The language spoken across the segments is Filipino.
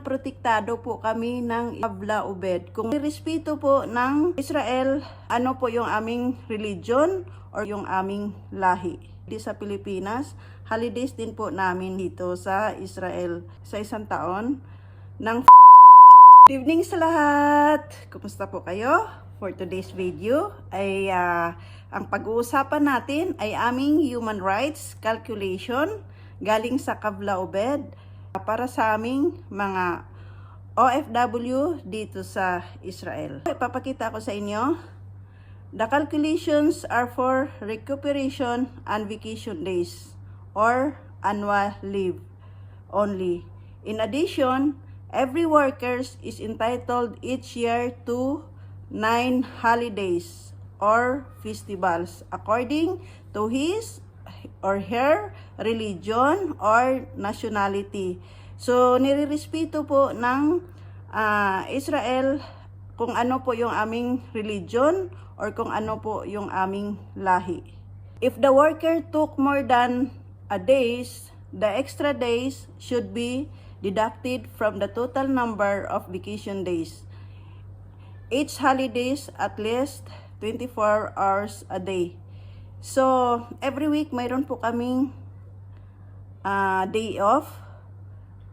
protektado po kami ng Abla Ubed. Kung respeto po ng Israel, ano po yung aming religion or yung aming lahi. Di sa Pilipinas, holidays din po namin dito sa Israel sa isang taon ng Good evening sa lahat! Kumusta po kayo? For today's video ay ah, ang pag-uusapan natin ay aming human rights calculation galing sa Kavla Obed para sa aming mga OFW dito sa Israel. Ipapakita ko sa inyo. The calculations are for recuperation and vacation days or annual leave only. In addition, every workers is entitled each year to nine holidays or festivals according to his or her religion or nationality. So, nirirespeto po ng ah, Israel kung ano po yung aming religion or kung ano po yung aming lahi. If the worker took more than a days, the extra days should be deducted from the total number of vacation days. Each holidays at least 24 hours a day. So, every week mayroon po kaming ah, day off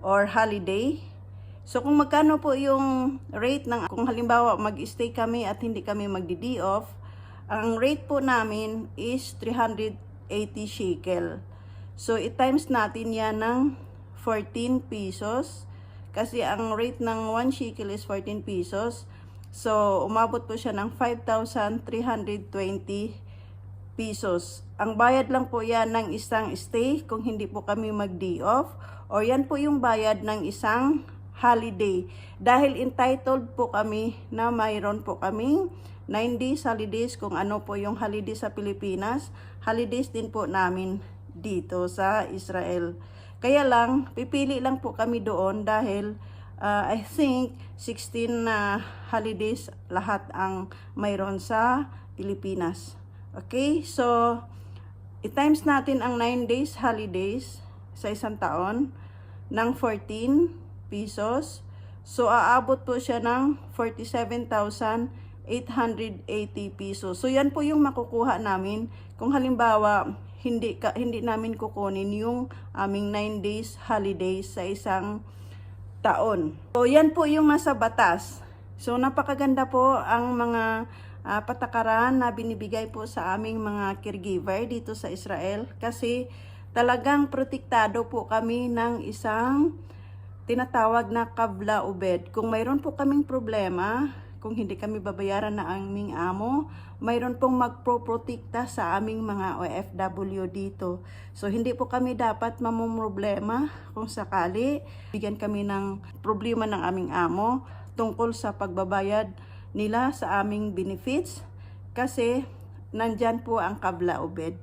or holiday. So, kung magkano po yung rate ng, kung halimbawa mag-stay kami at hindi kami magdi-day off, ang rate po namin is 380 shekel. So, i-times natin yan ng 14 pesos. Kasi ang rate ng 1 shekel is 14 pesos. So, umabot po siya ng 5,320 pesos. Ang bayad lang po yan ng isang stay kung hindi po kami mag-day off. Or yan po yung bayad ng isang holiday. Dahil entitled po kami na mayroon po kaming 9 days holidays kung ano po yung holiday sa Pilipinas. Holidays din po namin dito sa Israel. Kaya lang, pipili lang po kami doon dahil uh, I think 16 na holidays lahat ang mayroon sa Pilipinas. Okay, so i-times natin ang 9 days holidays sa isang taon ng 14 pesos. So aabot po siya ng 47,880 pesos. So yan po yung makukuha namin kung halimbawa hindi ka, hindi namin kukunin yung aming 9 days holidays sa isang taon. So yan po yung nasa batas. So napakaganda po ang mga ah, patakaran na binibigay po sa aming mga caregiver dito sa Israel kasi talagang protektado po kami ng isang tinatawag na Kavla Ubed. Kung mayroon po kaming problema, kung hindi kami babayaran na aming amo, mayroon pong magproprotekta sa aming mga OFW dito. So, hindi po kami dapat mamumroblema kung sakali bigyan kami ng problema ng aming amo tungkol sa pagbabayad nila sa aming benefits kasi nandyan po ang Kabla Obed.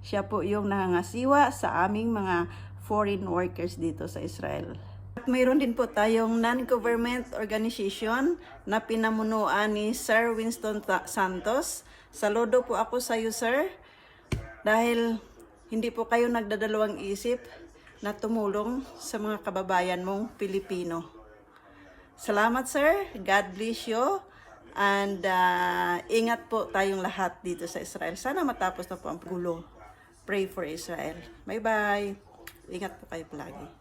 Siya po yung nangangasiwa sa aming mga foreign workers dito sa Israel. At mayroon din po tayong non-government organization na pinamunuan ni Sir Winston Santos. Saludo po ako sa iyo, sir, dahil hindi po kayo nagdadalawang isip na tumulong sa mga kababayan mong Pilipino. Salamat, sir. God bless you. And uh, ingat po tayong lahat dito sa Israel. Sana matapos na po ang gulo. Pray for Israel. Bye-bye. Ingat po kayo palagi.